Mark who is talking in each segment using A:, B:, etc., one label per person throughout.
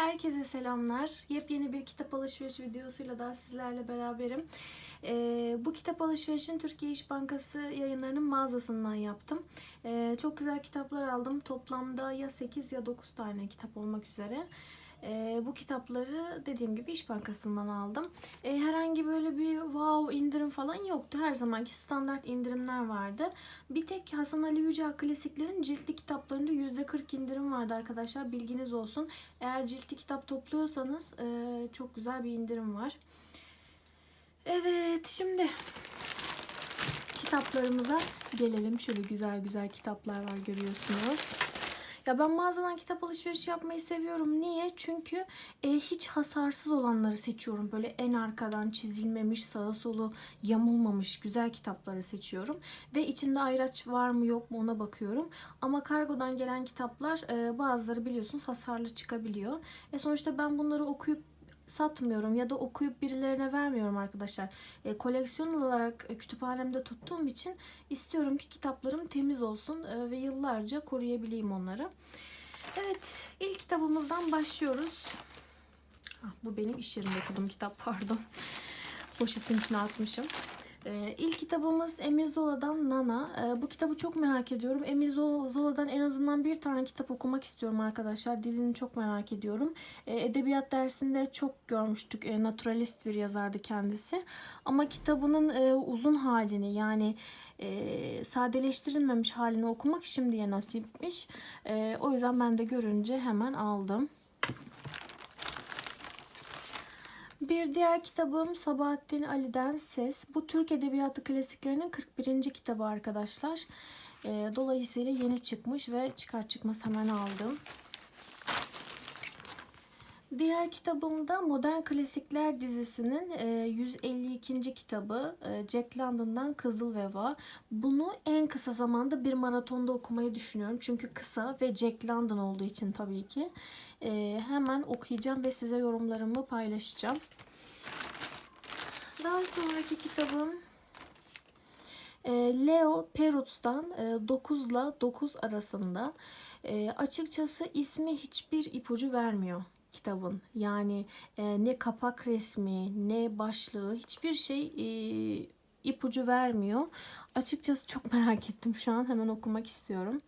A: Herkese selamlar. Yepyeni bir kitap alışveriş videosuyla daha sizlerle beraberim. Ee, bu kitap alışverişini Türkiye İş Bankası yayınlarının mağazasından yaptım. Ee, çok güzel kitaplar aldım. Toplamda ya 8 ya 9 tane kitap olmak üzere. Ee, bu kitapları dediğim gibi İş Bankası'ndan aldım. Ee, herhangi böyle bir wow indirim falan yoktu. Her zamanki standart indirimler vardı. Bir tek Hasan Ali Yücel klasiklerin ciltli kitaplarında %40 indirim vardı arkadaşlar. Bilginiz olsun. Eğer ciltli kitap topluyorsanız e, çok güzel bir indirim var. Evet şimdi kitaplarımıza gelelim. Şöyle güzel güzel kitaplar var görüyorsunuz. Ya ben mağazadan kitap alışverişi yapmayı seviyorum. Niye? Çünkü e, hiç hasarsız olanları seçiyorum. Böyle en arkadan çizilmemiş, sağa solu yamulmamış güzel kitapları seçiyorum. Ve içinde ayraç var mı yok mu ona bakıyorum. Ama kargodan gelen kitaplar e, bazıları biliyorsunuz hasarlı çıkabiliyor. E sonuçta ben bunları okuyup satmıyorum ya da okuyup birilerine vermiyorum arkadaşlar. E, koleksiyon olarak e, kütüphanemde tuttuğum için istiyorum ki kitaplarım temiz olsun e, ve yıllarca koruyabileyim onları. Evet, ilk kitabımızdan başlıyoruz. Ah, bu benim iş yerinde okuduğum kitap pardon. Poşetin içine atmışım. Ee, ilk kitabımız Emil Zola'dan Nana. Ee, bu kitabı çok merak ediyorum. Emil Zola'dan en azından bir tane kitap okumak istiyorum arkadaşlar. Dilini çok merak ediyorum. Ee, edebiyat dersinde çok görmüştük. Ee, naturalist bir yazardı kendisi. Ama kitabının e, uzun halini yani e, sadeleştirilmemiş halini okumak şimdiye nasipmiş. E, o yüzden ben de görünce hemen aldım. Bir diğer kitabım Sabahattin Ali'den Ses. Bu Türk Edebiyatı klasiklerinin 41. kitabı arkadaşlar. E, dolayısıyla yeni çıkmış ve çıkar çıkmaz hemen aldım. Diğer kitabım da Modern Klasikler dizisinin 152. kitabı e, Jack London'dan Kızıl Veva. Bunu en kısa zamanda bir maratonda okumayı düşünüyorum. Çünkü kısa ve Jack London olduğu için tabii ki. E, hemen okuyacağım ve size yorumlarımı paylaşacağım. Daha sonraki kitabım e, Leo Perutz'tan 9 ile 9 arasında. Açıkçası ismi hiçbir ipucu vermiyor kitabın. Yani e, ne kapak resmi ne başlığı hiçbir şey e, ipucu vermiyor. Açıkçası çok merak ettim şu an hemen okumak istiyorum.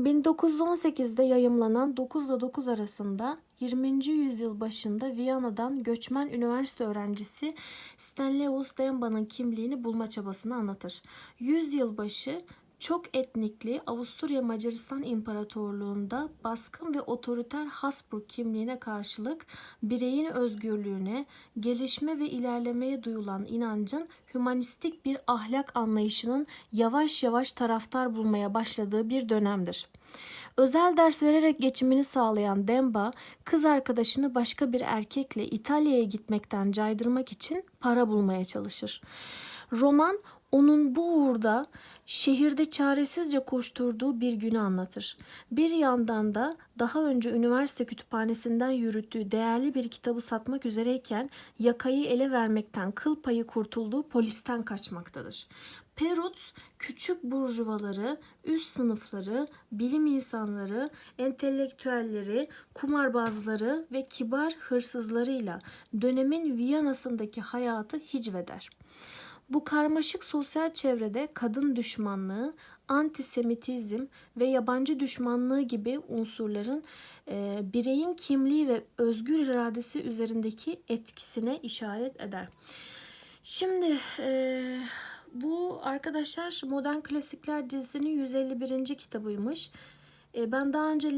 A: 1918'de yayımlanan 9 ile 9 arasında 20. yüzyıl başında Viyana'dan göçmen üniversite öğrencisi Stanleus Demba'nın kimliğini bulma çabasını anlatır. Yüzyıl başı çok etnikli Avusturya Macaristan İmparatorluğu'nda baskın ve otoriter Habsburg kimliğine karşılık bireyin özgürlüğüne, gelişme ve ilerlemeye duyulan inancın hümanistik bir ahlak anlayışının yavaş yavaş taraftar bulmaya başladığı bir dönemdir. Özel ders vererek geçimini sağlayan Demba, kız arkadaşını başka bir erkekle İtalya'ya gitmekten caydırmak için para bulmaya çalışır. Roman onun bu uğurda şehirde çaresizce koşturduğu bir günü anlatır. Bir yandan da daha önce üniversite kütüphanesinden yürüttüğü değerli bir kitabı satmak üzereyken yakayı ele vermekten kıl payı kurtulduğu polisten kaçmaktadır. Perut küçük burjuvaları, üst sınıfları, bilim insanları, entelektüelleri, kumarbazları ve kibar hırsızlarıyla dönemin Viyana'sındaki hayatı hicveder. Bu karmaşık sosyal çevrede kadın düşmanlığı, antisemitizm ve yabancı düşmanlığı gibi unsurların e, bireyin kimliği ve özgür iradesi üzerindeki etkisine işaret eder. Şimdi e, bu arkadaşlar Modern Klasikler dizisinin 151. kitabıymış. E, ben daha önce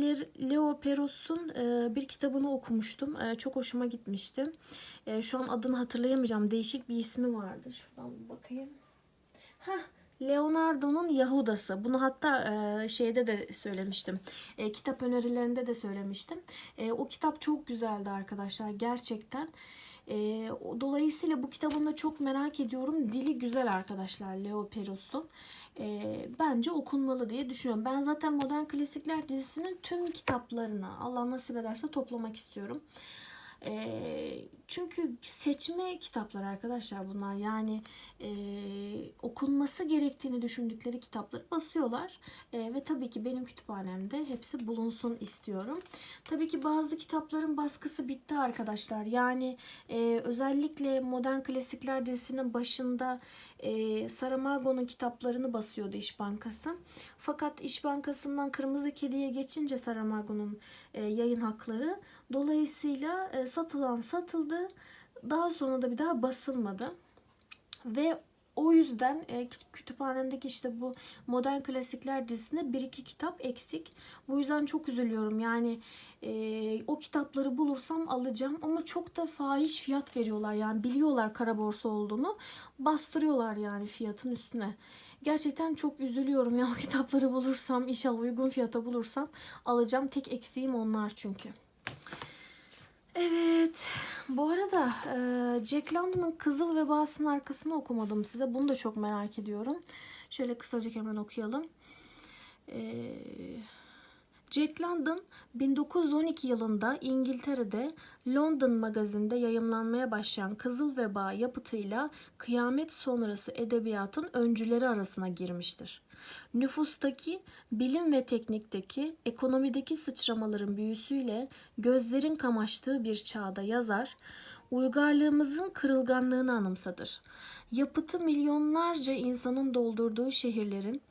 A: Leo Peros'un e, bir kitabını okumuştum. E, çok hoşuma gitmişti. Şu an adını hatırlayamayacağım. Değişik bir ismi vardı. Şuradan bakayım. Heh, Leonardo'nun Yahudası. Bunu hatta şeyde de söylemiştim. kitap önerilerinde de söylemiştim. o kitap çok güzeldi arkadaşlar. Gerçekten. Dolayısıyla bu kitabını da çok merak ediyorum. Dili güzel arkadaşlar Leo Peros'un e, bence okunmalı diye düşünüyorum. Ben zaten Modern Klasikler dizisinin tüm kitaplarını Allah nasip ederse toplamak istiyorum. Çünkü seçme kitaplar arkadaşlar bunlar. Yani e, okunması gerektiğini düşündükleri kitapları basıyorlar. E, ve tabii ki benim kütüphanemde hepsi bulunsun istiyorum. Tabii ki bazı kitapların baskısı bitti arkadaşlar. Yani e, özellikle Modern Klasikler dizisinin başında e, Saramago'nun kitaplarını basıyordu İş Bankası. Fakat İş Bankası'ndan Kırmızı Kedi'ye geçince Saramago'nun e, yayın hakları dolayısıyla e, satılan satıldı. Daha sonra da bir daha basılmadı. Ve o yüzden e, kütüphanemdeki işte bu modern klasikler dizisinde bir iki kitap eksik. Bu yüzden çok üzülüyorum. Yani e, o kitapları bulursam alacağım ama çok da fahiş fiyat veriyorlar. Yani biliyorlar kara borsa olduğunu. Bastırıyorlar yani fiyatın üstüne. Gerçekten çok üzülüyorum ya o kitapları bulursam inşallah uygun fiyata bulursam alacağım. Tek eksiğim onlar çünkü. Evet. Bu arada e, Jack London'ın Kızıl Vebası'nın arkasını okumadım size. Bunu da çok merak ediyorum. Şöyle kısaca hemen okuyalım. E, Jack London 1912 yılında İngiltere'de London magazinde yayımlanmaya başlayan Kızıl Veba yapıtıyla kıyamet sonrası edebiyatın öncüleri arasına girmiştir. Nüfustaki, bilim ve teknikteki, ekonomideki sıçramaların büyüsüyle gözlerin kamaştığı bir çağda yazar, uygarlığımızın kırılganlığını anımsadır. Yapıtı milyonlarca insanın doldurduğu şehirlerin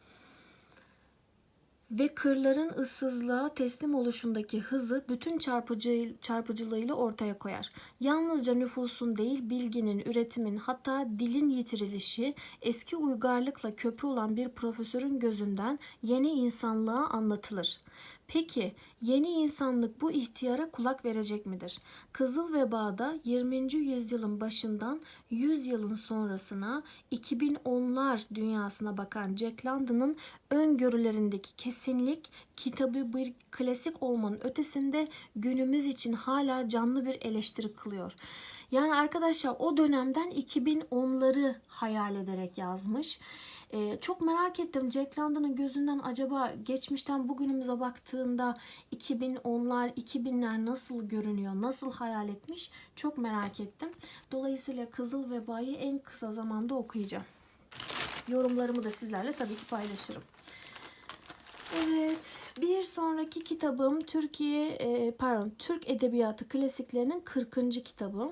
A: ve kırların ıssızlığa teslim oluşundaki hızı bütün çarpıcı, çarpıcılığıyla ortaya koyar. Yalnızca nüfusun değil bilginin, üretimin hatta dilin yitirilişi eski uygarlıkla köprü olan bir profesörün gözünden yeni insanlığa anlatılır. Peki yeni insanlık bu ihtiyara kulak verecek midir? Kızıl Veba'da 20. yüzyılın başından 100 yılın sonrasına 2010'lar dünyasına bakan Jack London'ın öngörülerindeki kesinlik kitabı bir klasik olmanın ötesinde günümüz için hala canlı bir eleştiri kılıyor. Yani arkadaşlar o dönemden 2010'ları hayal ederek yazmış. Ee, çok merak ettim Jack London'ın gözünden acaba geçmişten bugünümüze baktığında 2010'lar 2000'ler nasıl görünüyor, nasıl hayal etmiş çok merak ettim. Dolayısıyla Kızıl Veba'yı en kısa zamanda okuyacağım. Yorumlarımı da sizlerle tabii ki paylaşırım. Evet, bir sonraki kitabım Türkiye, e, pardon, Türk Edebiyatı klasiklerinin 40. kitabı.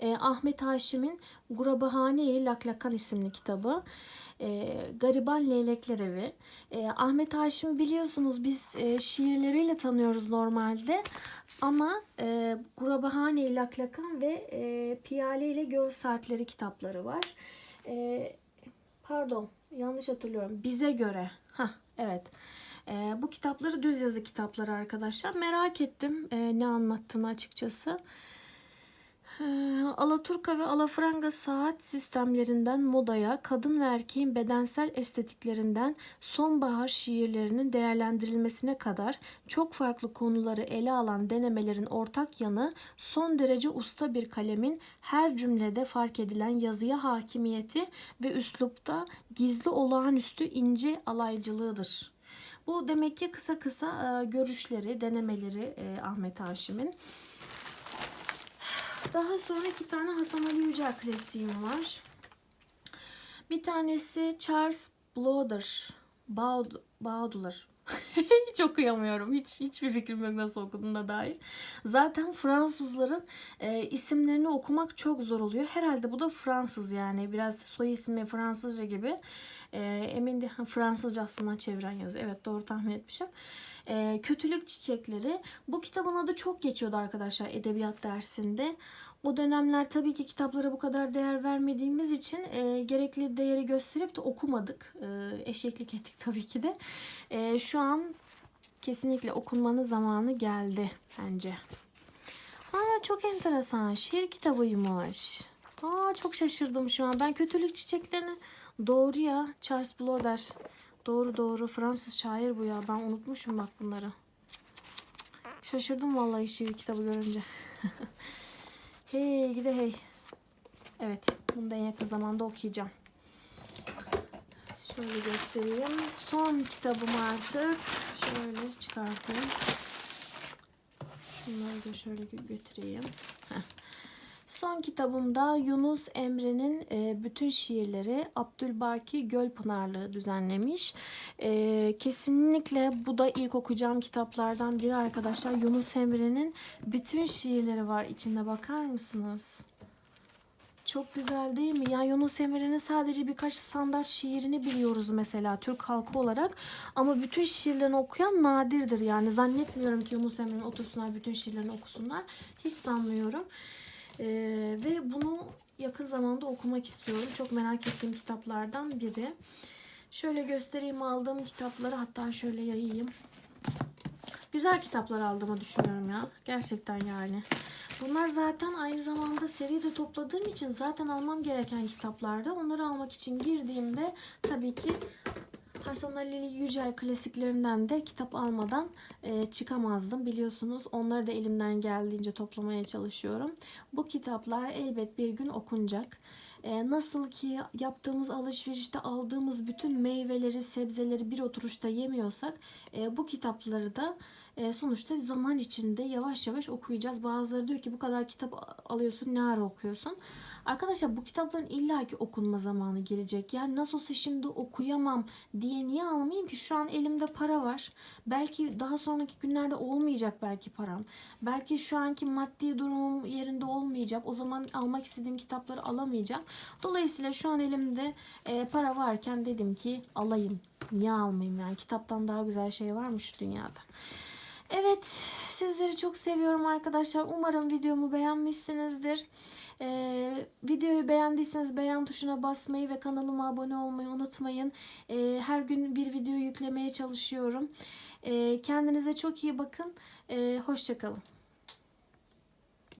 A: E, Ahmet Haşim'in Gurabahane-i Laklakan isimli kitabı. E, Gariban Leylekler Evi. E, Ahmet Haşim biliyorsunuz biz e, şiirleriyle tanıyoruz normalde. Ama e, Gurabahane-i Laklakan ve e, Piyale ile Göl Saatleri kitapları var. E, pardon, yanlış hatırlıyorum. Bize göre. Ha, evet. E, bu kitapları düz yazı kitapları arkadaşlar. Merak ettim e, ne anlattığını açıkçası. E, Alaturka ve Alafranga saat sistemlerinden modaya, kadın ve erkeğin bedensel estetiklerinden sonbahar şiirlerinin değerlendirilmesine kadar çok farklı konuları ele alan denemelerin ortak yanı son derece usta bir kalemin her cümlede fark edilen yazıya hakimiyeti ve üslupta gizli olağanüstü ince alaycılığıdır. Bu demek ki kısa kısa e, görüşleri, denemeleri e, Ahmet Haşim'in. Daha sonra iki tane Hasan Ali Yücel klasiğim var. Bir tanesi Charles Lauder. Baud Baudular. hiç okuyamıyorum. Hiç hiçbir fikrim yok nasıl okuduğuna dair. Zaten Fransızların e, isimlerini okumak çok zor oluyor. Herhalde bu da Fransız yani. Biraz soy ismi Fransızca gibi. E, emin de Fransızca aslında çeviren yazıyor. Evet doğru tahmin etmişim. E, Kötülük Çiçekleri. Bu kitabın adı çok geçiyordu arkadaşlar edebiyat dersinde. O dönemler tabii ki kitaplara bu kadar değer vermediğimiz için e, gerekli değeri gösterip de okumadık. E, eşeklik ettik tabii ki de. E, şu an kesinlikle okunmanın zamanı geldi bence. Aa, çok enteresan. Şiir kitabıymış. Aa, çok şaşırdım şu an. Ben kötülük çiçeklerini... Doğru ya. Charles Blauder. Doğru doğru. Fransız şair bu ya. Ben unutmuşum bak bunları. Şaşırdım vallahi şiir kitabı görünce. hey gide hey. Evet. Bunu da en yakın zamanda okuyacağım. Şöyle göstereyim. Son kitabım artık. Şöyle çıkartayım. Bunları da şöyle gö- götüreyim. Heh. Son kitabımda Yunus Emre'nin e, bütün şiirleri Abdülbaki Gölpınarlı düzenlemiş. E, kesinlikle bu da ilk okuyacağım kitaplardan biri arkadaşlar. Yunus Emre'nin bütün şiirleri var içinde bakar mısınız? Çok güzel değil mi? Ya Yunus Emre'nin sadece birkaç standart şiirini biliyoruz mesela Türk halkı olarak. Ama bütün şiirlerini okuyan nadirdir. Yani zannetmiyorum ki Yunus Emre'nin otursunlar bütün şiirlerini okusunlar. Hiç sanmıyorum. Ee, ve bunu yakın zamanda okumak istiyorum. Çok merak ettiğim kitaplardan biri. Şöyle göstereyim aldığım kitapları hatta şöyle yayayım. Güzel kitaplar aldığımı düşünüyorum ya. Gerçekten yani. Bunlar zaten aynı zamanda seride topladığım için zaten almam gereken kitaplarda. Onları almak için girdiğimde tabii ki Hasan Ali Yücel klasiklerinden de kitap almadan e, çıkamazdım. Biliyorsunuz onları da elimden geldiğince toplamaya çalışıyorum. Bu kitaplar elbet bir gün okunacak. E, nasıl ki yaptığımız alışverişte aldığımız bütün meyveleri, sebzeleri bir oturuşta yemiyorsak e, bu kitapları da e, sonuçta zaman içinde yavaş yavaş okuyacağız. Bazıları diyor ki bu kadar kitap alıyorsun ne ara okuyorsun? Arkadaşlar bu kitapların illaki okunma zamanı gelecek. Yani nasıl olsa şimdi okuyamam diye niye almayayım ki? Şu an elimde para var. Belki daha sonraki günlerde olmayacak belki param. Belki şu anki maddi durumum yerinde olmayacak. O zaman almak istediğim kitapları alamayacağım. Dolayısıyla şu an elimde e, para varken dedim ki alayım. Niye almayayım yani? Kitaptan daha güzel şey varmış dünyada. Evet, sizleri çok seviyorum arkadaşlar. Umarım videomu beğenmişsinizdir. Ee, videoyu beğendiyseniz beğen tuşuna basmayı ve kanalıma abone olmayı unutmayın. Ee, her gün bir video yüklemeye çalışıyorum. Ee, kendinize çok iyi bakın. Ee, Hoşçakalın.